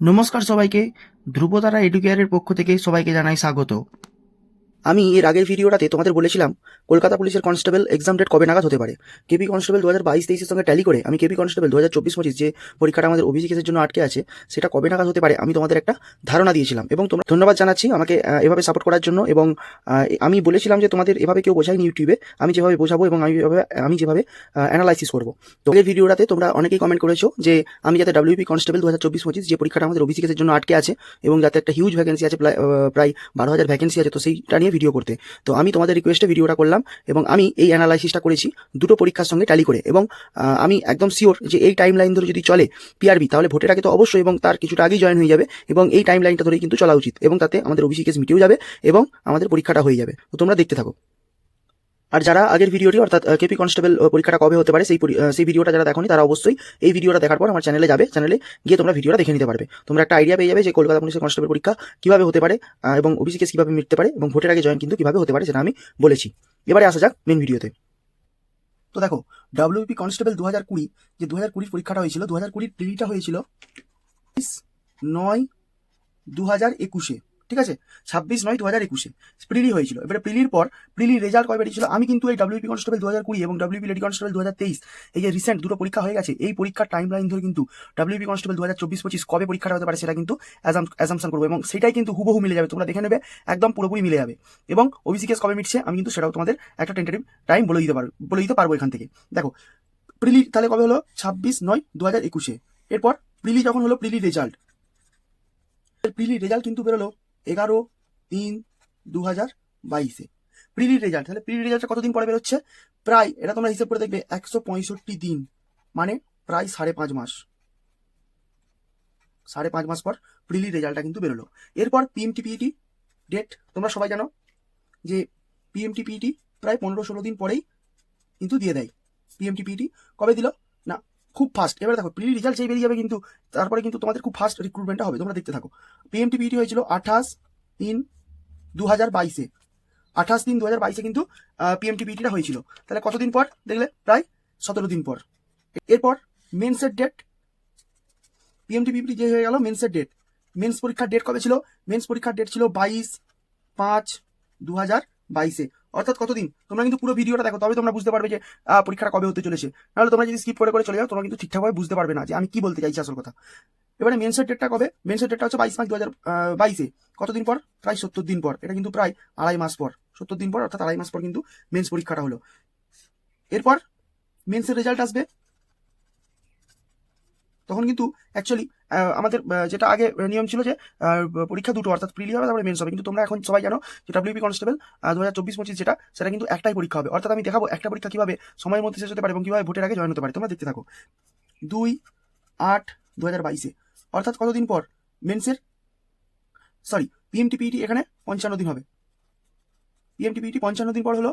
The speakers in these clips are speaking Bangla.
নমস্কার সবাইকে। ধ্রুবতারা এডুকেয়ারের পক্ষ থেকে সবাইকে জানাই স্বাগত। আমি এর আগের ভিডিওটাতে তোমাদের বলেছিলাম কলকাতা পুলিশের কনস্টেবল এক্সাম ডেট কবে নাগাদ হতে পারে। কেপি কনস্টেবল দু হাজার বাইশ তেইশের সঙ্গে ট্যালি করে আমি কেপি কনস্টেবল দু হাজার চব্বিশ পঁচিশ যে পরীক্ষাটা আমাদের ওবিসি কেসের জন্য আটকে আছে সেটা কবে নাগাদ হতে পারে আমি তোমাদের একটা ধারণা দিয়েছিলাম। এবং তোমরা ধন্যবাদ জানাচ্ছি আমাকে এভাবে সাপোর্ট করার জন্য এবং আমি বলেছিলাম যে তোমাদের এভাবে কেউ বোঝায়নি ইউটিউবে আমি যেভাবে বোঝাবো এবং আমি আমি যেভাবে অ্যানালাইসিস করব। তো এই ভিডিওটাতে তোমরা অনেকেই কমেন্ট করেছ যে আমি যাতে ডাব্লিউপি কনস্টেবল দু হাজার চব্বিশ পঁচিশ যে পরীক্ষাটা আমাদের ওবিসি কেসের জন্য আটকে আছে এবং যাতে একটা হিউজ ভ্যাকেন্সি আছে প্রায়, প্রায় বারো হাজার ভ্যাকেন্সি আছে তো সেইটা নিয়ে ভিডিও করতে। তো আমি তোমাদের রিকোয়েস্টে ভিডিওটা করলাম এবং আমি এই অ্যানালাইসিসটা করেছি দুটো পরীক্ষার সঙ্গে ট্যালি করে এবং আমি একদম শিওর যে এই টাইম লাইন ধরে যদি চলে পিআরবি তাহলে ভোটের আগে তো অবশ্যই এবং তার কিছুটা আগেই জয়েন হয়ে যাবে এবং এই টাইম লাইনটা ধরেই কিন্তু চলা উচিত এবং তাতে আমাদের ওবিসি কেস মিটেও যাবে এবং আমাদের পরীক্ষাটা হয়ে যাবে। তো তোমরা দেখতে থাকো। আর যারা আগের ভিডিওটি, অর্থাৎ কেপি কনস্টেবল পরীক্ষাটা কবে হতে পারে, সেই সেই ভিডিওটা যারা দেখোনি, তারা অবশ্যই এই ভিডিওটা দেখার পর আমার চ্যানেলে যাবে। চ্যানেলে গিয়ে তোমরা ভিডিওটা দেখে নিতে পারবে। তোমরা একটা আইডিয়া পেয়ে যাবে যে কলকাতা পুলিশের কনস্টেবল পরীক্ষা কীভাবে হতে পারে এবং ওবিসি কেস কীভাবে মিটতে পারে, এবং ভোটের আগে জয়েন কিন্তু কীভাবে হতে পারে সেটা আমি বলেছি। এবারে আসা যাক মেন ভিডিওতে তো। দেখো ডাব্লিউপি কনস্টেবল দু হাজার কুড়ি, যে দু হাজার কুড়ির পরীক্ষাটা হয়েছিল দু হাজার কুড়ির প্রিলিটা হয়েছিল নয় দু হাজার একুশে। ঠিক আছে? ছাব্বিশ নয় দু হাজার একুশে। প্রিলি হয়েছিল। এবারে প্রিলির পর, প্রিলির রেজাল্ট কবে বেরিয়েছিল? আমি কিন্তু এই ডাব্লিউপি কনস্টেবল দু হাজার কুড়ি এবং ডাব্লিউপি লেডি কনস্টেবল দু হাজার তেইশ, এই যে রিসেন্ট দুটো পরীক্ষা হয়ে গেছে, এই পরীক্ষার টাইম লাইন ধরে কিন্তু ডাব্লিউপি কনস্টেবল দু হাজার চব্বিশ পঁচিশ কবে পরীক্ষাটা হতে পারে সেটা কিন্তু অ্যাজামশন করব এবং সেটাই কিন্তু হুবহু মিলে যাবে। তোমরা দেখে নেবে, একদম পুরোপুরি মিলে যাবে। এবং ওবিসি কেস কবে মিটছে, আমি কিন্তু সেটাও তোমাদের একটা টেন্টেটিভ টাইম বলে দিতে পারব, বলে দিতে পারব এখান থেকে। দেখো, প্রিলি তাহলে কবে হলো? ছাব্বিশ নয় দু হাজার একুশে। এরপর প্রিলি যখন হলো, প্রিলি রেজাল্ট প্রিলি রেজাল্ট কিন্তু বেরোলো এগারো, তিন দু হাজার বাইশে। প্রিলি রেজাল্ট তাহলে প্রিলি রেজাল্টটা কতদিন পরে বেরোচ্ছে? প্রায়, এটা তোমরা হিসেব করে দেখবে, একশো পঁয়ষট্টি দিন। মানে প্রায় সাড়ে পাঁচ মাস। সাড়ে পাঁচ মাস পর প্রিলি রেজাল্টটা কিন্তু বেরোলো। এরপর পিএমটি পিইটি ডেট তোমরা সবাই জানো যে পিএমটি পিইটি প্রায় পনেরো ষোলো দিন পরেই কিন্তু দিয়ে দেয় পিএমটি পিইটি কবে দিল? না, খুব ফাস্ট এবারে দেখো প্রিলি রেজাল্ট সেই বেরিয়ে যাবে কিন্তু, তারপরে কিন্তু তোমাদের খুব ফাস্ট রিক্রুটমেন্টটা হবে। তোমরা দেখতে থাকো। পিএমটি পিইটি হয়েছিল আঠাশ তিন দু হাজার বাইশে। আঠাশ তিন দু হাজার বাইশে কিন্তু পিএমটি পিটিটা হয়েছিল। তাহলে কতদিন পর দেখলে? প্রায় সতেরো দিন পর। এরপর মেন্সের ডেট পিএমটি পিপিটি যে হয়ে গেল মেন্সের ডেট মেন্স পরীক্ষার ডেট কবে ছিল? মেন্স পরীক্ষার ডেট ছিল বাইশ পাঁচ দু হাজার বাইশে। অর্থাৎ কতদিন? তোমরা কিন্তু পুরো ভিডিওটা দেখো তবে তোমরা বুঝতে পারবে যে পরীক্ষাটা কবে হতে চলেছে। নাহলে তোমরা যদি স্কিপ করে করে চলে যাও, তোমরা কিন্তু ঠিকঠাকভাবে বুঝতে পারবে না যে আমি কি বলতে চাইছি আসল কথা। এবারে মেন্সের ডেটটা কবে? মেন্সের ডেটটা হচ্ছে বাইশ পাঁচ দু হাজার বাইশে। কতদিন পর? প্রায় সত্তর দিন পর। এটা কিন্তু প্রায় আড়াই মাস পর। সত্তর দিন পর, অর্থাৎ আড়াই মাস পর কিন্তু মেন্স পরীক্ষাটা হলো। এরপর মেন্সের রেজাল্ট আসবে। তখন কিন্তু অ্যাকচুয়ালি আমাদের যেটা আগে নিয়ম ছিল যে পরীক্ষা দুটো, অর্থাৎ প্রিলি হবে, তারপরে মেন্স হবে। কিন্তু তোমরা এখন সবাই জানো যে ডাব্লিউপি কনস্টেবল দু হাজার চব্বিশ পঁচিশ যেটা, সেটা কিন্তু একটাই পরীক্ষা হবে। অর্থাৎ আমি দেখাবো একটা পরীক্ষা কীভাবে সময়ের মধ্যে শেষ হতে পারে এবং কীভাবে ভোটের আগে জয়েন হতে পারে। তোমরা দেখতে থাকো। দুই আট দু হাজার বাইশে। অর্থাৎ কতদিন পর? মেন্সের? সরি পিএমটি পিইটি এখানে পঞ্চান্ন দিন হবে। পিএমটি পিইটি পঞ্চান্ন দিন পর হলো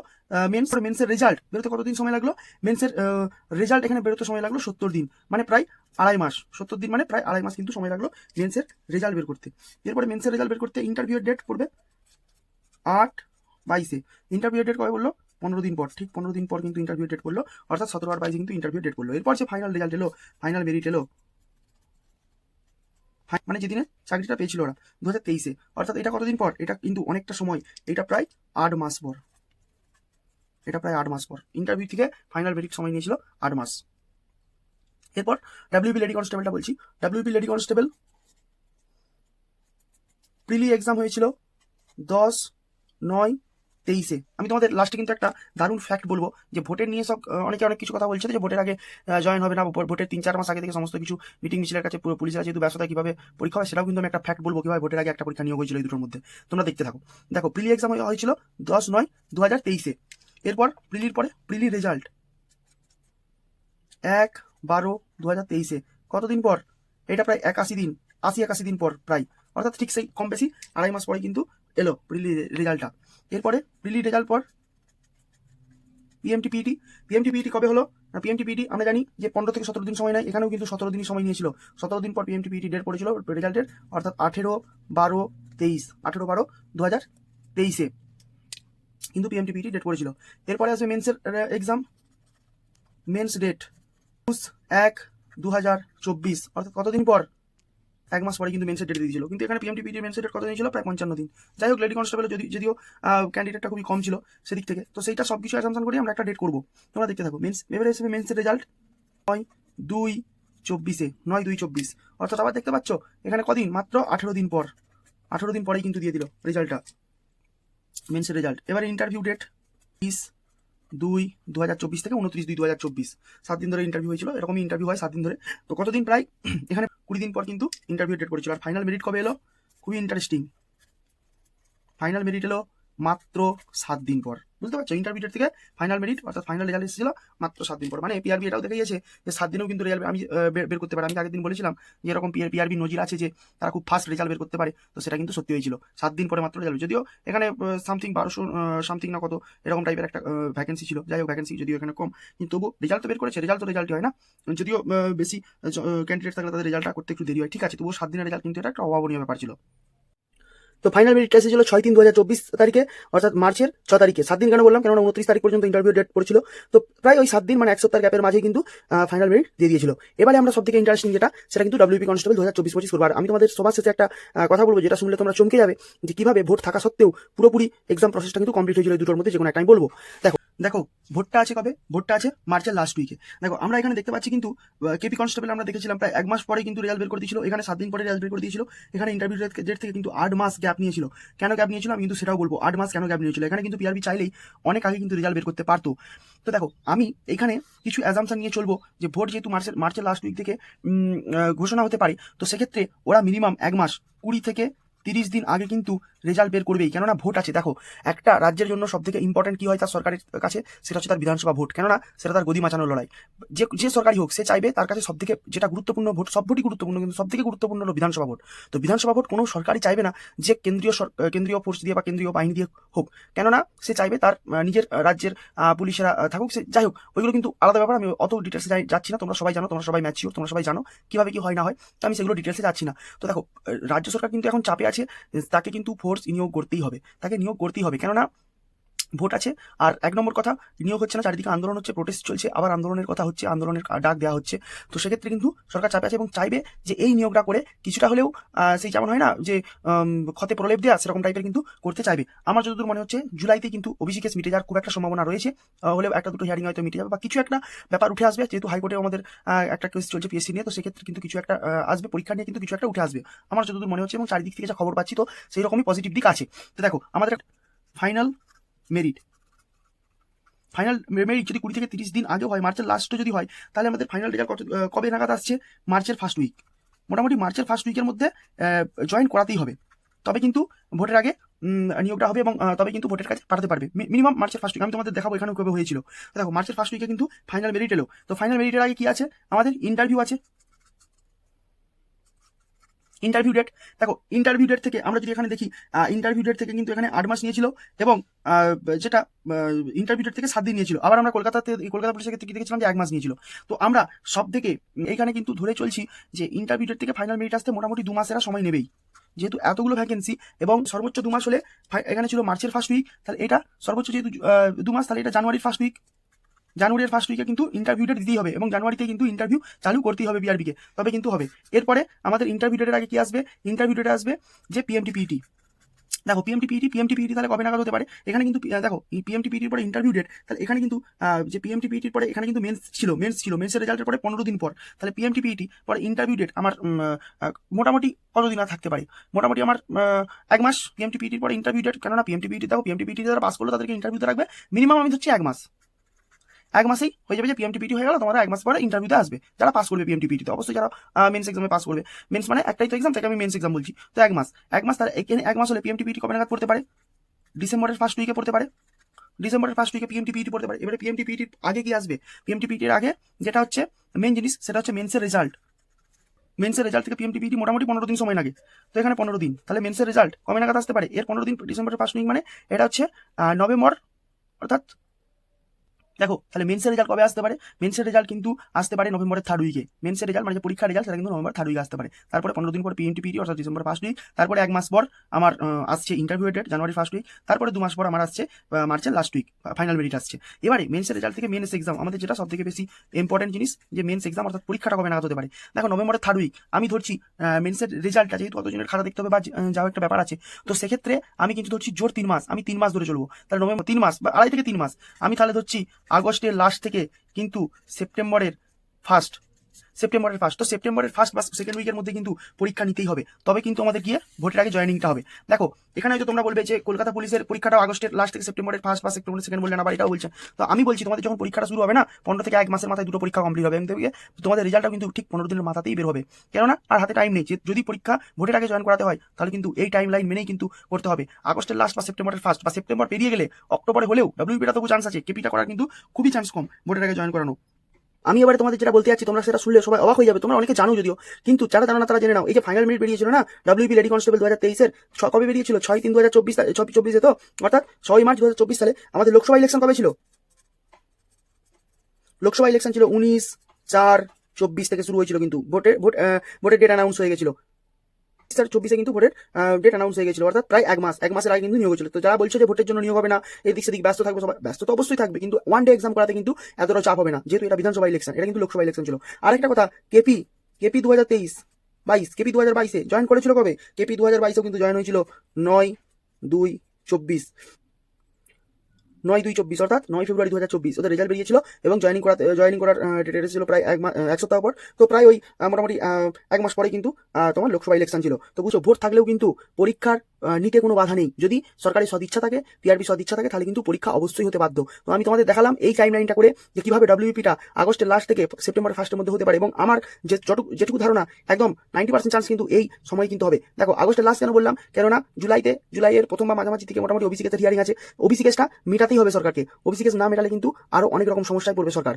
মেন্স মেন্সের রেজাল্ট বেরোতে কতদিন সময় লাগল? মেন্সের রেজাল্ট এখানে বেরোতে সময় লাগল সত্তর দিন মানে প্রায় আড়াই মাস। সত্তর দিন মানে প্রায় আড়াই মাস কিন্তু সময় লাগল মেন্সের রেজাল্ট বের করতে। এরপরে মেন্সের রেজাল্ট বের করতে ইন্টারভিউ ডেট পড়বে আট বাইশে। ইন্টারভিউ ডেট কবে বলল পনেরো দিন পর। ঠিক পনেরো দিন পর কিন্তু ইন্টারভিউ ডেট করল অর্থাৎ সতেরো আর বাইশে কিন্তু ইন্টারভিউ ডেট করল এরপর যে ফাইনাল রেজাল্ট এলো ফাইনাল মেরিট এলো। মানে যেদিনে চাকরিটা পেয়েছিল ওরা দু হাজার তেইশে। অর্থাৎ এটা কতদিন পর? এটা কিন্তু অনেকটা সময়। এটা প্রায় আট মাস পর। এটা প্রায় আট মাস পর। ইন্টারভিউ থেকে ফাইনাল মেরিট সময় নিয়েছিল আট মাস। এরপর ডাব্লিউপি লেডি কনস্টেবলটা বলছি। WP lady constable prelim exam হয়েছিল দশ, নয় তেইশে। আমি তোমাদের লাস্টে কিন্তু একটা দারুণ ফ্যাক্ট বলব যে ভোটের নিয়ে সব অনেকে অনেক কিছু কথা বলছে যে ভোটের আগে জয়েন হবে না ভোটের তিন চার মাস আগে থেকে সমস্ত কিছু মিটিং মিছিলের কাছে পুলিশের যেহেতু ব্যস্ততা কীভাবে পরীক্ষা হয় সেটাও কিন্তু আমি একটা ফ্যাক্ট বলব কীভাবে ভোটের আগে একটা পরীক্ষা নিয়োগ হয়েছিল এই দুটোর মধ্যে। তোমরা দেখতে থাকো। দেখো, প্রিলি এক্সাম হয়েছিল দশ নয় দু হাজার তেইশে। এরপর প্রিলির পরে প্রিলি রেজাল্ট এক বারো দু হাজার তেইশে। কতদিন পর? এটা প্রায় একাশি দিন, আশি একাশি দিন পর প্রায়। অর্থাৎ ঠিক সেই কম বেশি আড়াই মাস পরে কিন্তু এলো প্রিলি রেজাল্টটা এরপরে প্রিলি রেজাল্ট পর পিএমটি পিইটি পিএমটি পিইটি কবে হলো? না পিএমটি পিইটি আমরা জানি যে পনেরো থেকে সতেরো দিন সময় নেয়, এখানেও কিন্তু সতেরো দিনই সময় নিয়েছিল। সতেরো দিন পর পিএমটি পিইটি ডেট পড়েছিল রেজাল্টের অর্থাৎ আঠেরো বারো তেইশ, আঠেরো বারো দু হাজার তেইশে। কিন্তু পিএমটি পিইটি ডেট পড়েছিল। এরপরে আসবে মেন্সের এক্সাম মেন্স ডেট এক দু হাজার চব্বিশ, অর্থাৎ কতদিন পর? এক মাস পরে কিন্তু মেন্সের ডেট দিয়েছিল। কিন্তু এখানে পিএমটিপিটির মেন্সের ডেট কত দিয়েছিল প্রায় পঞ্চান্ন দিন। যাই হোক লেডি কনস্টেবল যদি যদিও ক্যান্ডিডেটটা খুবই কম ছিল সেদিক থেকে। তো সেইটা সব কিছু অ্যাসামশন করে আমরা একটা ডেট করব। তোমরা দেখতে থাকো। মেন্স এবারে হিসেবে মেন্সের রেজাল্ট নয়, দুই, চব্বিশে। নয়, দুই, চব্বিশ। অর্থাৎ আবার দেখতে পাচ্ছ, এখানে কদিন? মাত্র আঠেরো দিন পর। আঠেরো দিন পরেই কিন্তু দিয়ে দিল রেজাল্টটা মেন্সের রেজাল্ট এবারে ইন্টারভিউ ডেট বিশ দুই দু হাজার চব্বিশ থেকে উনত্রিশ, দুই দু হাজার চব্বিশ। সাত দিন ধরে ইন্টারভিউ হয়েছিল। এরকমই ইন্টারভিউ হয় সাত দিন ধরে। তো কতদিন প্রায়? এখানে কুড়ি দিন পর কিন্তু ইন্টারভিউ ডেট করেছিল। আর ফাইনাল মেরিট কবে এলো? খুবই ইন্টারেস্টিং ফাইনাল মেরিট এলো মাত্র সাত দিন পর। বুঝতে পারছ? ইন্টারভিউ ডেট থেকে ফাইনাল মেরিট অর্থাৎ ফাইনাল রেজাল্ট এসেছিল মাত্র সাত দিন পর। মানে পিআরবি এটাও দেখে গিয়েছে যে সাত দিনেও কিন্তু রেজাল্ট আমি বের করতে পারি। আমি আগের দিন বলেছিলাম যে এরকম পিআরবি নজির আছে যে তারা খুব ফাস্ট রেজাল্ট বের করতে পারে, তো সেটা কিন্তু সত্যি হয়েছিল। সাত দিন পরে মাত্র রেজাল্ট যদিও এখানে সামথিং বারোশো সামথিং না কত, এরকম টাইপের একটা ভ্যাকেন্সি ছিল। যাই হোক ভ্যাকেন্সি যদিও এখানে কম, কিন্তু তবু রেজাল্ট তো বের করেছে। রেজাল্ট তো রেজাল্টই হয় না। যদিও বেশি ক্যান্ডিডেট থাকলে তাদের রেজাল্টটা করতে একটু দেরি হয়। ঠিক আছে, তবুও সাত দিনের রেজাল্ট কিন্তু এটা একটা অভাবনীয় ব্যাপার ছিল। তো ফাইনাল মেরিট ছিল ছয় তিন দু তারিখে, অর্থাৎ মার্চের ছ তারিখে। সাত দিন কেন বললাম? কেননা উনত্রিশ তারিখ পর্যন্ত ইন্টারভিউ ডেট পড়েছিল। তো প্রায় ওই সাত দিন মানে এক সপ্তাহ গ্যাপের মাঝে কিন্তু ফাইনাল মেরিট দিয়ে দিয়েছিল। এবারে আমরা সবথেকে ইন্টারেস্টিং যেটা, সেটা কিন্তু ডব্লিউপি কনস্টেবল দু হাজার চব্বিশ পঁচিশ করব আমি তোমাদের সবার শেষে একটা কথা বলব, যেটা শুনলে তোমরা চমকে যাবে, যে কীভাবে ভোট থাকা সত্ত্বেও পুরোপুরি এক্সাম প্রসেসটা কিন্তু কমপ্লিট হয়েছিল দুটোর মধ্যে যে কোনো একটা আমি বলব। দেখো দেখো, ভোটটা আছে কবে? ভোটটা আছে মার্চের লাস্ট উইকে দেখো, আমরা এখানে দেখতে পাচ্ছি কিন্তু কেপি কনস্টেবল আমরা দেখেছিলাম প্রায় এক মাস পরে কিন্তু রেজাল্ট বের করে দিয়েছিল। এখানে সাত দিন পরে রেজাল্ট বের করে দিয়েছিল। এখানে ইন্টারভিউ ডেট থেকে কিন্তু আট মাস গ্যাপ নিয়েছিল। কেন গ্যাপ নিয়েছিল আমি কিন্তু সেটাও বলব। আট মাস কেন গ্যাপ নিয়েছিল? এখানে কিন্তু পিআরবি চাইলেই অনেক আগে কিন্তু রেজাল্ট বের করতে পারতো। তো দেখো, আমি এখানে কিছু অ্যাজামশন নিয়ে চলবো যে ভোট যেহেতু মার্চের মার্চের লাস্ট উইক থেকে ঘোষণা হতে পারে, তো সেক্ষেত্রে ওরা মিনিমাম এক মাস কুড়ি থেকে তিরিশ দিন আগে কিন্তু রেজাল্ট বের করবেই। কেননা ভোট আছে, দেখো, একটা রাজ্যের জন্য সব থেকে ইম্পর্টেন্ট কি হয় তার সরকারের কাছে? সেটা হচ্ছে তার বিধানসভা ভোট কেননা সেটা তার গদি মাচানোর লড়াই। যে যে সরকারি হোক, সে চাইবে তার কাছে সব থেকে যেটা গুরুত্বপূর্ণ ভোট সব ভোটই গুরুত্বপূর্ণ, কিন্তু সব থেকে গুরুত্বপূর্ণ হলো বিধানসভা ভোট তো বিধানসভা ভোট কোনো সরকারই চাইবে না যে কেন্দ্রীয় কেন্দ্রীয় ফোর্স দিয়ে বা কেন্দ্রীয় বাহিনী দিয়ে হোক। কেননা সে চাইবে তার নিজের রাজ্যের পুলিশেরা থাকুক। সে, যাই হোক, ওইগুলো কিন্তু আলাদা ব্যাপার। আমি অত ডিটেলসে যাচ্ছি না। তোমরা সবাই জানো, তোমরা সবাই ম্যাচিওর তোমরা সবাই জানো কীভাবে কি হয় না হয়। তো আমি সেগুলো ডিটেলসে যাচ্ছি না। তো দেখো রাজ্য সরকার কিন্তু এখন চাপে আছে। তাকে কিন্তু ফোর্স নিয়োগ করতেই হবে। তাকে নিয়োগ করতেই হবে। কেননা ভোট আছে। আর এক নম্বর কথা, নিয়োগ হচ্ছে না, চারিদিকে আন্দোলন হচ্ছে প্রোটেস্ট চলছে, আবার আন্দোলনের কথা হচ্ছে, আন্দোলনের ডাক দেওয়া হচ্ছে। তো সেক্ষেত্রে কিন্তু সরকার চাপে আছে এবং চাইবে যে এই নিয়োগটা করে কিছুটা হলেও সেই যেমন হয় না যে ক্ষতে প্রলেপ দেওয়া সেরকম টাইপের কিন্তু করতে চাইবে। আমার যতদূর মনে হচ্ছে, জুলাইতে কিন্তু ওবিসি কেস মিটে যাওয়ার খুব একটা সম্ভাবনা রয়েছে। হলেও একটা দুটো হিয়ারিং হয়তো মিটে যাবে বা কিছু একটা ব্যাপার উঠে আসবে, যেহেতু হাইকোর্টে আমাদের একটা কেস চলছে পিএসসি নিয়ে, তো সেক্ষেত্রে কিন্তু কিছু একটা আসবে, পরীক্ষা নিয়ে কিন্তু কিছু একটা উঠে আসবে। আমার যতদূর মনে হচ্ছে এবং চারিদিক থেকে যা খবর পাচ্ছি, তো সেই রকমই পজিটিভ দিক আছে। তো দেখো, আমাদের ফাইনাল মেরিট ফাইনাল মেরিট যদি কুড়ি থেকে তিরিশ দিন আগে হয় মার্চের লাস্টে যদি হয়, তাহলে আমাদের ফাইনাল রেজাল্ট কবে নাগাদ আসছে? মার্চের ফার্স্ট উইক মোটামুটি মার্চের ফার্স্ট উইকের মধ্যে জয়েন করাতেই হবে। তবে কিন্তু ভোটের আগে নিয়োগটা হবে এবং তবে কিন্তু ভোটের কাছে পাঠাতে পারবে। মিনিমাম মার্চের ফার্স্ট উইক আমি তোমাদের দেখাবো এখানে কবে হয়েছিল। দেখো মার্চের ফার্স্ট উইকে কিন্তু ফাইনাল মেরিট এলো। তো ফাইনাল মেরিটের আগে কি আছে? আমাদের ইন্টারভিউ আছে। ইন্টারভিউ ডেট দেখো ইন্টারভিউ ডেট থেকে আমরা যদি এখানে দেখি ইন্টারভিউ ডেট থেকে কিন্তু এখানে আট মাস নিয়েছিল এবং যেটা ইন্টারভিউ ডেট থেকে সাত দিন নিয়েছিল। আবার আমরা কলকাতাতে, কলকাতা পুলিশের ক্ষেত্রে দেখেছিলাম যে এক মাস নিয়েছিল। তো আমরা সব থেকে এখানে কিন্তু ধরে চলছি যে ইন্টারভিউ ডেট থেকে ফাইনাল মেরিট আসতে মোটামুটি দু মাসের সময় নেবেই। যেহেতু এতগুলো ভ্যাকেন্সি এবং সর্বোচ্চ দু মাস হলে এখানে ছিল মার্চের ফার্স্ট উইক তাহলে এটা সর্বোচ্চ যেহেতু দু মাস, তাহলে এটা জানুয়ারির ফার্স্ট উইক জানুয়ারির ফার্স্ট উইকে কিন্তু ইন্টারভিউ ডেট দিতেই হবে এবং জানুয়ারিতে কিন্তু ইন্টারভিউ চালু করতেই হবে বিআরবিকে তবে কিন্তু হবে। এরপরে আমাদের ইন্টারভিউ ডেটের আগে কি আসবে? ইন্টারভিউ ডেটে আসবে যে পিএমটি পিইটি দেখো পিএমটি পিইটি পিএমটি তাহলে কবে নাগাদ হতে পারে? এখানে কিন্তু দেখো পিএমটি পিইটির পরে ইন্টারভিউ ডেট তাহলে এখানে কিন্তু যে পিএমটি পিইটির পরে এখানে কিন্তু মেন্স ছিল মেন্স ছিল মেন্সের রেজাল্টের পরে পনেরো দিন পর। তাহলে পিএমটি পিইটি পরে ইন্টারভিউ ডেট আমার মোটামুটি কতদিন আর থাকতে পারে? মোটামুটি আমার এক মাস পিএমটি পিইটির পরে ইন্টারভিউ ডেট কেননা পিএমটি পিইটি দেখো পিএমটি যারা পাস করল তাদেরকে ইন্টারভিউতে রাখবে। মিনিমাম আমি ধরছি এক মাস। এক মাসেই হয়ে যাবে যে পিএমটিপিটি হয়ে গেল তোমরা এক মাস পরে ইন্টারভিউতে আসবে। যারা পাস করবে পিএমটিপিটিতে অবশ্যই যারা মেন্স এক্সামে পাস করবে। মেন্স মানে একটাই তো এক্সাম তাকে আমি মেন্স এক্সাম বলছি। তো এক মাস এক মাস তার এখানে এক মাস হলে পিএমটিপিটি কবে নাগাদ পড়তে পারে? ডিসেম্বরের ফার্স্ট উইকে পড়তে পারে। ডিসেম্বরের ফার্স্ট উইকে পিএমটিপিটি পড়তে পারে। এবারে পিএমটিপিটির আগে কি আসবে? পিএমটিপিটির আগে যেটা হচ্ছে মেন জিনিস, সেটা হচ্ছে মেন্সের রেজাল্ট মেন্সের রেজাল্ট থেকে পিএমটিপিটি মোটামুটি পনেরো দিন সময় লাগে। তো এখানে পনেরো দিন। তাহলে মেন্সের রেজাল্ট কবে নাগাদ আসতে পারে? এর পনেরো দিন ডিসেম্বরের ফার্স্ট উইক মানে এটা হচ্ছে নভেম্বর, অর্থাৎ দেখো, তাহলে মেন্সের রেজাল্ট কবে আসতে পারে? মেন্সের রেজাল্ট কিন্তু আসতে পারে নভেম্বরের থার্ড উইকে মেন্সের রেজাল্ট মানে যে পরীক্ষার রেজাল্ট সেটা কিন্তু নভেম্বর থার্ড উইকে আসতে পারে। তারপরে পনেরো দিন পর পিএমটি পিটি অর্থাৎ ডিসেম্বর ফার্স্ট উইক তারপরে এক মাস পর আমার আসছে interview date January first week তারপরে দু মাস পর আমার আসছে মার্চের লাস্ট উইক ফাইনাল মেরিট আসছে। এবারে মেন্সের রেজাল্ট থেকে মেন্স এক্সাম আমাদের যেটা সব থেকে বেশি ইম্পর্টেন্ট জিনিস, যে মেন্স এক্সাম অর্থাৎ পরীক্ষাটা কবে নাগাদ হতে পারে? দেখো, নভেম্বরের থার্ড উইক আমি ধরছি মেন্সের রেজাল্টটা যেহেতু অতজনের খাতা দেখতে হবে বা যাও একটা ব্যাপার আছে, তো সেক্ষেত্রে আমি কিন্তু ধরছি জোর তিন মাস, আমি তিন মাস ধরে চলবো। তাহলে নভেম্বর, তিন মাস বা আড়াই থেকে তিন মাস, আমি তাহলে ধরছি আগস্টের লাস্ট থেকে কিন্তু সেপ্টেম্বরের ফার্স্ট সেপ্টেম্বরের ফার্স্ট তো সেপ্টেম্বরের ফার্স্ট বা সেকেন্ড উইকের মধ্যে কিন্তু পরীক্ষা নিতেই হবে। তবে কিন্তু আমাদের গিয়ে ভোটের আগে জয়েনিংটা হবে। দেখো, এখানে হয়তো তোমরা বলবে যে কলকাতা পুলিশের পরীক্ষাটা আগস্টের লাস্ট থেকে সেপ্টেম্বরের ফার্স্ট বা সেপ্টেম্বরের সেকেন্ড বললেন আবার এটাও বলছে। তো আমি বলছি, তোমাদের যখন পরীক্ষাটা শুরু হবে না, পনেরো থেকে এক মাসের মাথায় দুটো পরীক্ষা কমপ্লিট হবে। এবং তোমাদের রেজাল্টটা কিন্তু ঠিক পনেরো দিনের মাথাতেই বের হবে। কেননা, আর হাতে টাইম নেই। যদি পরীক্ষা ভোটের আগে জয়েন করাতে হয়, তাহলে কিন্তু এই টাইম লাইন মেনেই কিন্তু করতে হবে। আগস্টের লাস্ট বা সেপ্টেম্বরের ফার্স্ট বা সেপ্টেম্বর পেরিয়ে গেলে, অক্টোবরে হলেও ডাব্লিউপিটা তবু চান্স আছে। কেপিটা করার কিন্তু খুবই চান্স কম ভোটের আগে জয়েন করানো আমি এবারে তোমাদের যেটা বলতে যাচ্ছি, তোমরা সেটা শুনলে সবাই অবাক হয়ে যাবে, তোমরা অনেকে জানো যদিও। কিন্তু যারা জানো না তারা জেনে নাও, এই যে ফাইনাল মিনিট বেরিয়েছিল না ডব্লিউপি লেডি কনস্টেবল দু হাজার তেইশের কবে বেরিয়েছিল? ছয় তিন দু হাজার চব্বিশ চব্বিশে তো? অর্থাৎ ছয় মার্চ দু হাজার চব্বিশ সালে, আমাদের লোকসভা ইলেকশন কবে ছিল? লোকসভা ইলেকশন ছিল উনিশ চার চব্বিশ থেকে শুরু হয়েছিল কিন্তু, ভোটের, ভোট ভোটের ডেট অ্যানাউন্স হয়ে গেছিল। চার চব্বিশে কিন্তু ভোটের ডেট অ্যানাউন্স হয়ে গেছিল। অর্থাৎ প্রায় এক মাস, এক মাসের আগে কিন্তু নিয়োগ হয়েছিল। তো যারা বলছে যে ভোটের জন্য নিয়োগ হবে না, এদিক সেদিক ব্যস্ত থাকবে সবাই, ব্যস্ত তো অবশ্যই থাকবে, কিন্তু ওয়ান ডে এক্সাম করাতে কিন্তু এতটা চাপ হবে না। যেহেতু এটা বিধানসভা ইলেকশন এটা কিন্তু লোকসভা ইলেকশন ছিল। আরেকটা কথা, কেপি কেপি দু হাজার তেইশ, বাইশ, কেপি দু হাজার বাইশে জয়েন করেছিল কবে? কেপি দু হাজার বাইশেও কিন্তু জয়েন হয়েছিল নয় দুই চব্বিশ। নয় দুই চব্বিশ, অর্থাৎ নয় ফেব্রুয়ারি দু হাজার চব্বিশ। ওদের রেজাল্ট বেরিয়েছিল এবং জয়নিং করা জয়নিং করার ডেট ছিল প্রায় এক মাস এক সপ্তাহ পর। তো প্রায় ওই মোটামুটি এক মাস পরে কিন্তু তোমার লোকসভা ইলেকশন ছিল। তো বুঝছ, ভোট থাকলেও কিন্তু পরীক্ষার নিতে কোনো বাধা নেই। যদি সরকারি সদিচ্ছা থাকে পিআরবি সদিচ্ছা থাকে, তাহলে কিন্তু পরীক্ষা অবশ্যই হতে বাধ্য। তো আমি তোমাদের দেখালাম এই টাইম লাইনটা করে যে কীভাবে ডাব্লিউপিটা আগস্টের লাস্ট থেকে সেপ্টেম্বর ফার্স্টের মধ্যে হতে পারে এবং আমার যে যটুকু ধারণা, একদম নাইনটি পার্সেন্ট চান্স কিন্তু এই সময় কিন্তু হবে। দেখো, আগস্টের লাস্ট কেন বললাম? কেননা জুলাইতে, জুলাইয়ের প্রথম বা মাঝামাঝি থেকে মোটামুটি ওবিসি কেসের হিয়ারিং আছে। ওবিসি কেসটা মেটাতেই হবে সরকারকে। ওবিসি কেস না মেটালে কিন্তু আরও অনেক রকম সমস্যায় পড়বে সরকার।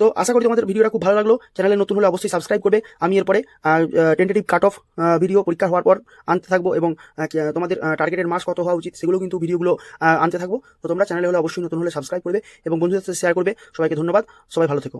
তো আশা করি তোমাদের ভিডিওটা খুব ভালো লাগল। চ্যানেলে নতুন হলে অবশ্যই সাবস্ক্রাইব করবে। আমি এরপরে টেন্টেটিভ কাট অফ ভিডিও পরীক্ষা হওয়ার পর আনতে থাকব এবং তোমাদের টার্গেটের মাস কত হওয়া উচিত সেগুলো কিন্তু ভিডিওগুলো আনতে থাকব। তো তোমরা চ্যানেলে হলে অবশ্যই নতুন হলে সাবস্ক্রাইব করবে এবং বন্ধুদের সাথে শেয়ার করবে। সবাইকে ধন্যবাদ। সবাই ভালো থেকো।